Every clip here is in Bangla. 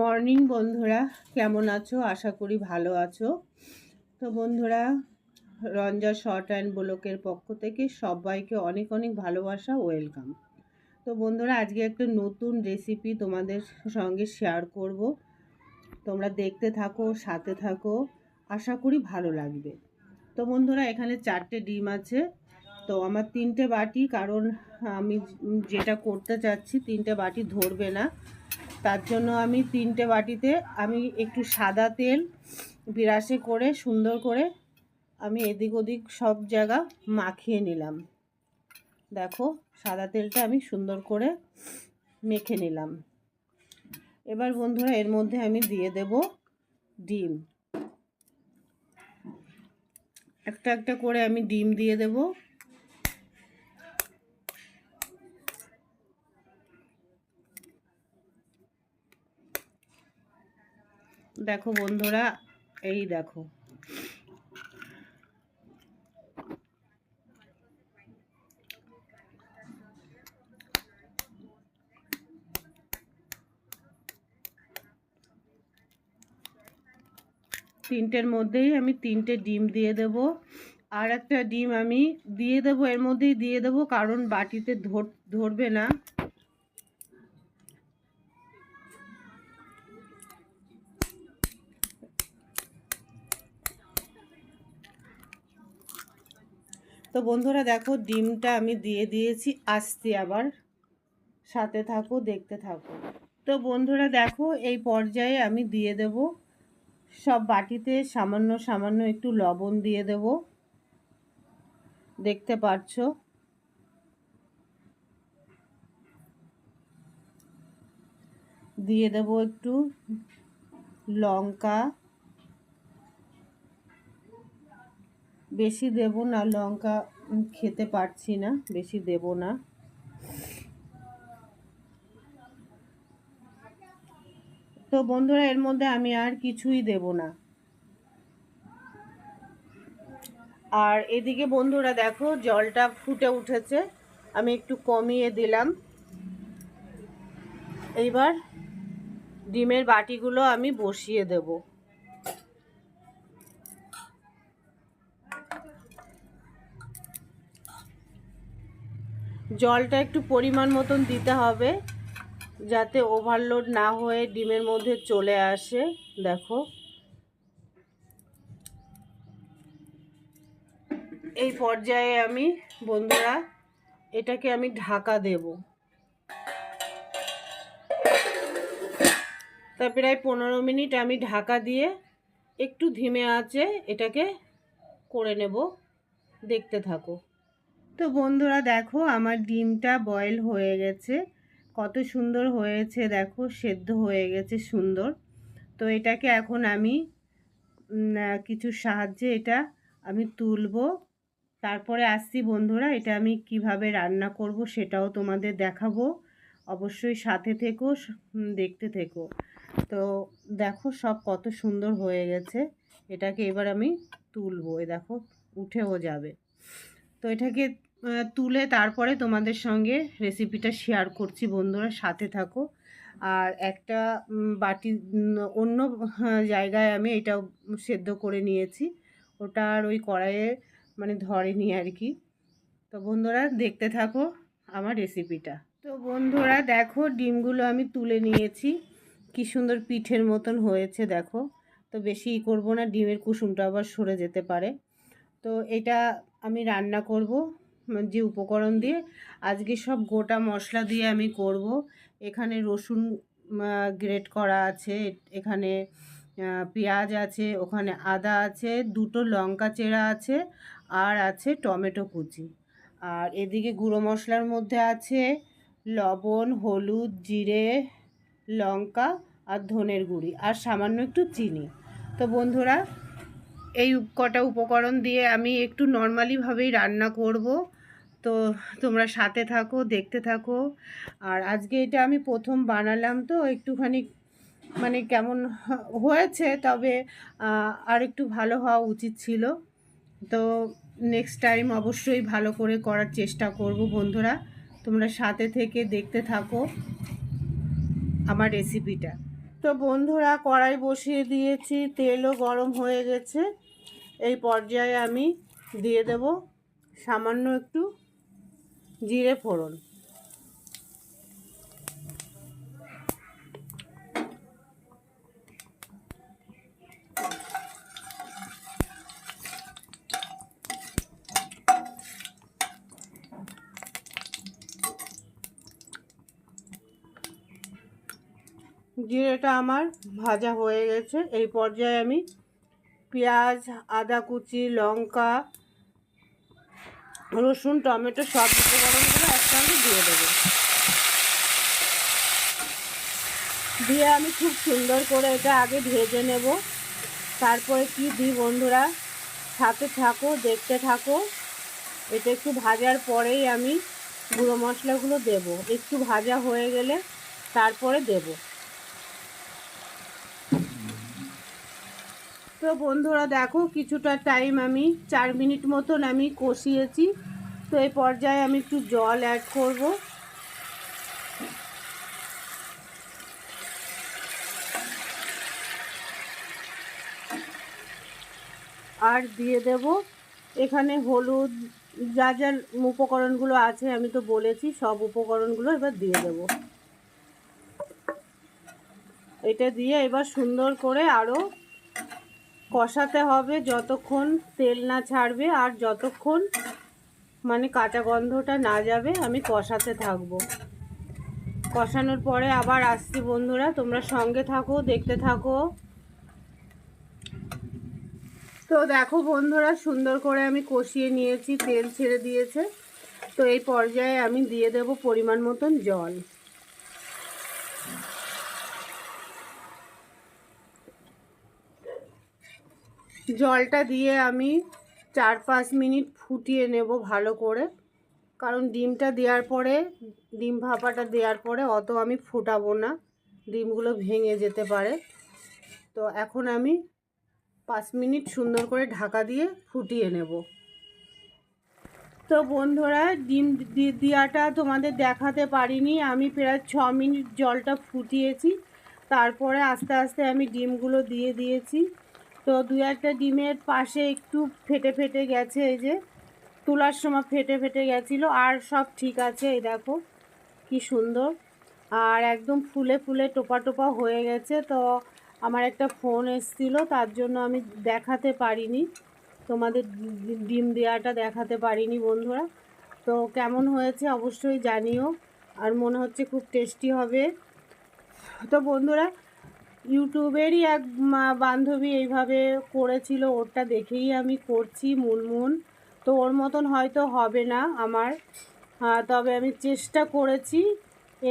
মর্নিং বন্ধুরা। কেমন আছো? আশা করি ভালো আছো। তো বন্ধুরা, রঞ্জা শর্ট অ্যান্ড ব্লকের পক্ষ থেকে সবাইকে অনেক অনেক ভালোবাসা ওয়েলকাম তো বন্ধুরা, আজকে একটা নতুন রেসিপি তোমাদের সঙ্গে শেয়ার করব। তোমরা দেখতে থাকো, সাথে থাকো। আশা করি ভালো লাগবে। তো বন্ধুরা, এখানে চারটে ডিম আছে। তো আমার তিনটে বাটি, কারণ আমি যেটা করতে চাচ্ছি, তিনটে বাটি ধরবে না। তার জন্য আমি তিনটে বাটিতে আমি একটু সাদা তেল বিরাসে করে, সুন্দর করে আমি এদিক ওদিক সব জায়গা মাখিয়ে নিলাম। দেখো, সাদা তেলটা আমি সুন্দর করে মেখে নিলাম। এবার বন্ধুরা, এর মধ্যে আমি দিয়ে দেব ডিম। একটা একটা করে আমি ডিম দিয়ে দেবো। দেখো বন্ধুরা, এই দেখো। তিনটের মধ্যেই আমি তিনটে ডিম দিয়ে দেব। আর একটা ডিম আমি দিয়ে দেবো, এর মধ্যেই দিয়ে দেবো, কারণ বাটিতে ধর, ধরবে না। তো বন্ধুরা দেখো, ডিমটা আমি দিয়ে দিয়েছি। আসছি আবার সাথে থাকো, দেখতে থাকো। তো বন্ধুরা দেখো, এই পর্যায়ে আমি দিয়ে দেব সব বাটিতে সামান্য সামান্য একটু লবণ দিয়ে দেব। দেখতে পাচ্ছ দিয়ে দেব একটু লঙ্কা। বেশি দেব না, লঙ্কা খেতে পারছি না, বেশি দেব না। তো বন্ধুরা, এর মধ্যে আমি আর কিছুই দেব না। আর এদিকে বন্ধুরা, দেখো জলটা ফুটে উঠেছে, আমি একটু কমিয়ে দিলাম। এইবার ডিমের বাটিগুলো আমি বসিয়ে দেবো। জলটা একটু পরিমাণ মতন দিতে হবে যাতে ওভারলোড না হয়ে ডিমের মধ্যে চলে আসে, দেখো। এই পর্যায়ে আমি, বন্ধুরা, এটাকে আমি ঢাকা দেব। তা প্রায় পনেরো মিনিট আমি ঢাকা দিয়ে একটু ধিমে আছে, এটাকে করে নেব। দেখতে থাকো। তো বন্ধুরা দেখো, আমার ডিমটা বয়েল হয়ে গেছে। কত সুন্দর হয়েছে দেখো, সেদ্ধ হয়ে গেছে সুন্দর। তো এটাকে এখন আমি কিছু সাহায্যে এটা আমি তুলবো। তারপরে আসছি বন্ধুরা, এটা আমি কীভাবে রান্না করব সেটাও তোমাদের দেখাবো। অবশ্যই সাথে থেকো দেখতে থেকো। তো দেখো সব কত সুন্দর হয়ে গেছে। এটাকে এবার আমি তুলবো, এ দেখো, উঠেও যাবে। তো এটাকে তুলে তারপরে তোমাদের সঙ্গে রেসিপিটা শেয়ার করছি, বন্ধুরা, সাথে থাকো। আর একটা বাটি অন্য জায়গায় আমি এটা সেদ্ধ করে নিয়েছি। ওটা আর ওই কড়াইয়ে মানে ধরেনি আর কি। তো বন্ধুরা, দেখতে থাকো আমার রেসিপিটা তো বন্ধুরা, দেখো, ডিমগুলো আমি তুলে নিয়েছি। কি সুন্দর পিঠের মতন হয়েছে, দেখো। তো বেশি ই করব না, ডিমের কুসুমটা আবার সরে যেতে পারে। তো এটা আমি রান্না করব। যে উপকরণ দিয়ে আজকে সব গোটা মশলা দিয়ে আমি করব। এখানে রসুন গ্রেট করা আছে এখানে পেঁয়াজ আছে ওখানে আদা আছে দুটো লঙ্কা চেরা আছে আর আছে টমেটো কুচি। আর এদিকে গুঁড়ো মশলার মধ্যে আছে লবণ হলুদ জিরে লঙ্কা আর ধনের গুঁড়ি আর সামান্য একটু চিনি। তো বন্ধুরা এই কটা উপকরণ দিয়ে আমি একটু নর্মালিভাবেই রান্না করব। তো তোমরা সাথে থাকো, দেখতে থাকো। আর আজকে এটা আমি প্রথম বানালাম তো, একটুখানি মানে কেমন হয়েছে, তবে আর একটু ভালো হওয়া উচিত ছিল। তো নেক্সট টাইম অবশ্যই ভালো করে করার চেষ্টা করব বন্ধুরা। তোমরা সাথে থেকে দেখতে থাকো আমার রেসিপিটা তো বন্ধুরা, কড়াই বসিয়ে দিয়েছি, তেলও গরম হয়ে গেছে। এই পর্যায়ে আমি দিয়ে দেব সামান্য একটু জিরে ফোড়ন। জিরেটা আমার ভাজা হয়ে গেছে। এই পর্যায়ে আমি পেঁয়াজ আদা কুচি লঙ্কা রসুন, টমেটো সব উপকরণগুলো একসঙ্গে দিয়ে দেবো। দিয়ে আমি খুব সুন্দর করে এটা আগে ভেজে নেব। তারপরে কি দিই বন্ধুরা? সাথে থাকো, দেখতে থাকো। এটা একটু ভাজার পরেই আমি গুঁড়ো মশলাগুলো দেব। একটু ভাজা হয়ে গেলে তারপরে দেবো। তো বন্ধুরা, দেখো কিছুটা টাইম আমি, চার মিনিট মতন আমি কষিয়েছি। তো এই পর্যায়ে আমি একটু জল অ্যাড করব। আর দিয়ে দেব এখানে হলুদ, যা যা উপকরণগুলো আছে আমি তো বলেছি, সব উপকরণগুলো এবার দিয়ে দেব। এটা দিয়ে এবার সুন্দর করে আরও কষাতে হবে, যতক্ষণ তেল না ছাড়বে আর যতক্ষণ মানে কাঁচা গন্ধটা না যাবে, আমি কষাতে থাকব। কষানোর পরে আবার আসছি বন্ধুরা, তোমরা সঙ্গে থাকো, দেখতে থাকো। তো দেখো বন্ধুরা, সুন্দর করে আমি কষিয়ে নিয়েছি, তেল ছেড়ে দিয়েছে। তো এই পর্যায়ে আমি দিয়ে দেব পরিমাণ মতন জল। জলটা দিয়ে আমি চার পাঁচ মিনিট ফুটিয়ে নেব ভালো করে। কারণ ডিমটা দেওয়ার পরে, ডিম ভাপাটা দেওয়ার পরে অত আমি ফুটাবো না। ডিমগুলো ভেঙে যেতে পারে। তো এখন আমি পাঁচ মিনিট সুন্দর করে ঢাকা দিয়ে ফুটিয়ে নেব। তো বন্ধুরা, ডিম দেওয়াটা তোমাদের দেখাতে পারিনি। আমি প্রায় ছ মিনিট জলটা ফুটিয়েছি। তারপরে আস্তে আস্তে আমি ডিমগুলো দিয়ে দিয়েছি। তো দু একটা ডিমের পাশে একটু ফেটে ফেটে গেছে এই যে। তোলার সময় ফেটে ফেটে গেছিল, আর সব ঠিক আছে, এই দেখো কি সুন্দর। আর একদম ফুলে ফুলে টোপা টোপা হয়ে গেছে, তো আমার একটা ফোন এসেছিল, তার জন্য আমি দেখাতে পারিনি। তোমাদের ডিম দেওয়াটা দেখাতে পারিনি বন্ধুরা। তো কেমন হয়েছে অবশ্যই জানিও, আর মনে হচ্ছে খুব টেস্টি হবে। তো বন্ধুরা, ইউটিউবেরই এক বান্ধবী এইভাবে করেছিল, ওরটা দেখেই আমি করছি, মুনমুন। তো ওর মতন হয়তো হবে না আমার। তবে আমি চেষ্টা করেছি।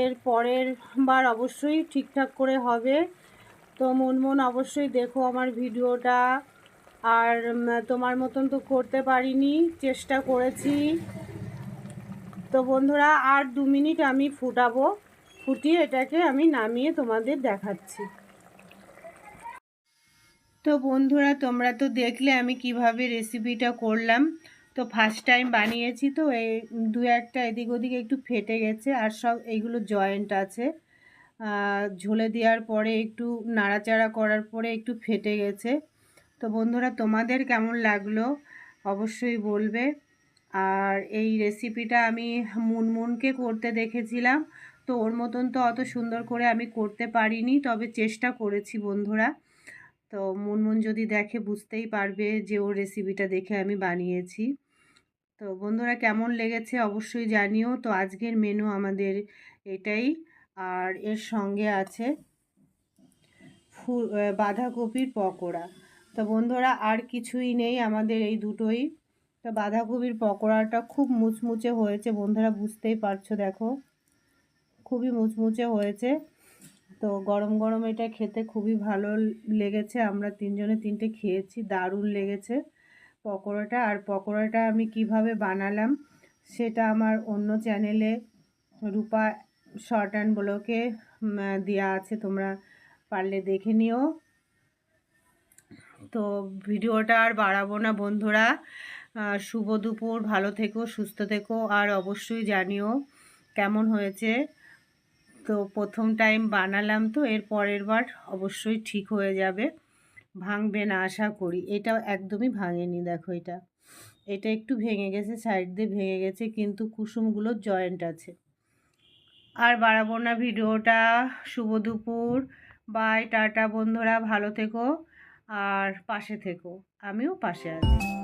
এর পরের বার অবশ্যই ঠিকঠাক করে হবে। তো মুনমুন, অবশ্যই দেখো আমার ভিডিওটা। আর তোমার মতন তো করতে পারিনি, চেষ্টা করেছি। তো বন্ধুরা, আর দু মিনিট আমি ফুটাবো। ফুটিয়ে এটাকে আমি নামিয়ে তোমাদের দেখাচ্ছি। তো বন্ধুরা, তোমরা তো দেখলে আমি কীভাবে রেসিপিটা করলাম। তো ফার্স্ট টাইম বানিয়েছি তো এই দু একটা এদিক ওদিকে একটু ফেটে গেছে আর সব এইগুলো জয়েন্ট আছে। ঝোলে দেওয়ার পরে একটু নাড়াচাড়া করার পরে একটু ফেটে গেছে। তো বন্ধুরা, তোমাদের কেমন লাগল অবশ্যই বলবে। আর এই রেসিপিটা আমি মুনমুনকে করতে দেখেছিলাম, তো ওর মতন তো অত সুন্দর করে আমি করতে পারিনি, তবে চেষ্টা করেছি বন্ধুরা। তো মুনমুন যদি দেখে বুঝতেই পারবে যে ওর রেসিপিটা দেখে আমি বানিয়েছি। তো বন্ধুরা কেমন লেগেছে অবশ্যই জানিও। তো আজকের মেনু আমাদের এটাই। আর এর সঙ্গে আছে ফুল বাঁধাকপির পকোড়া। তো বন্ধুরা আর কিছুই নেই আমাদের এই দুটোই। তো বাঁধাকপির পকোড়াটা খুব মুচমুচে হয়েছে। বন্ধুরা বুঝতেই পারছ দেখো। খুবই মুচমুচে হয়েছে। তো গরম গরম এটা খেতে খুবই ভালো লেগেছে। আমরা তিনজনে তিনটে খেয়েছি, দারুণ লেগেছে পকোড়াটা। আর পকোড়াটা আমি কীভাবে বানালাম সেটা আমার অন্য চ্যানেলে রূপা শর্ট অ্যান্ড ব্লকে দেওয়া আছে, তোমরা পারলে দেখে নিও। তো ভিডিওটা আর বাড়াবো না বন্ধুরা। শুভ দুপুর, ভালো থেকো, সুস্থ থেকো, আর অবশ্যই জানিও কেমন হয়েছে। তো প্রথম টাইম বানালাম তো, এর পরের বার অবশ্যই ঠিক হয়ে যাবে। ভাঙবে না আশা করি। এটা একদমই ভাঙেনি, দেখো এটা। এটা একটু ভেঙে গেছে সাইড দিয়ে ভেঙে গেছে, কিন্তু কুসুমগুলোর জয়েন্ট আছে। আর বাড়াবো না ভিডিওটা। শুভ দুপুর। বাই টাটা বন্ধুরা, ভালো থেকো। আর পাশে থেকো। আমিও পাশে আছি।